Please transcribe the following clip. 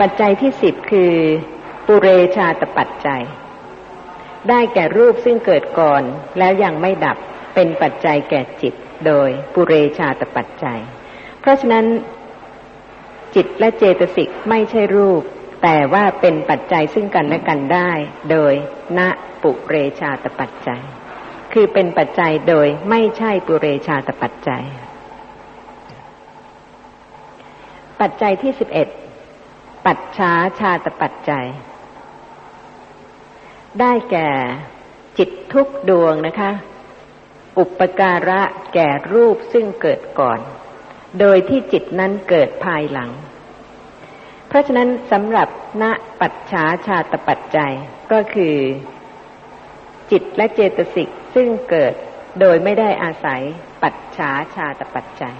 ปัจจัยที่สิบคือ ปุเรชาตปัจจัย ได้แก่รูปซึ่งเกิดก่อนแล้วยังไม่ดับเป็นปัจจัยแก่จิตโดยปุเรชาตปัจจัย เพราะฉะนั้น จิตและเจตสิกไม่ใช่รูป แต่ว่าเป็นปัจจัยซึ่งกันและกันได้ โดยณปุเรชาตปัจจัย คือเป็นปัจจัยโดยไม่ใช่ปุเรชาตปัจจัย ปัจจัยที่สิบเอ็ด ปัจฉาชาตปัจจัย ได้แก่จิตทุกดวงนะคะ อุปการะแก่รูปซึ่งเกิดก่อน โดยที่จิตนั้นเกิดภายหลัง เพราะฉะนั้นสำหรับณปัจฉาชาตปัจจัยก็คือ จิตและเจตสิกซึ่งเกิดโดยไม่ได้อาศัยปัจฉาชาตปัจจัย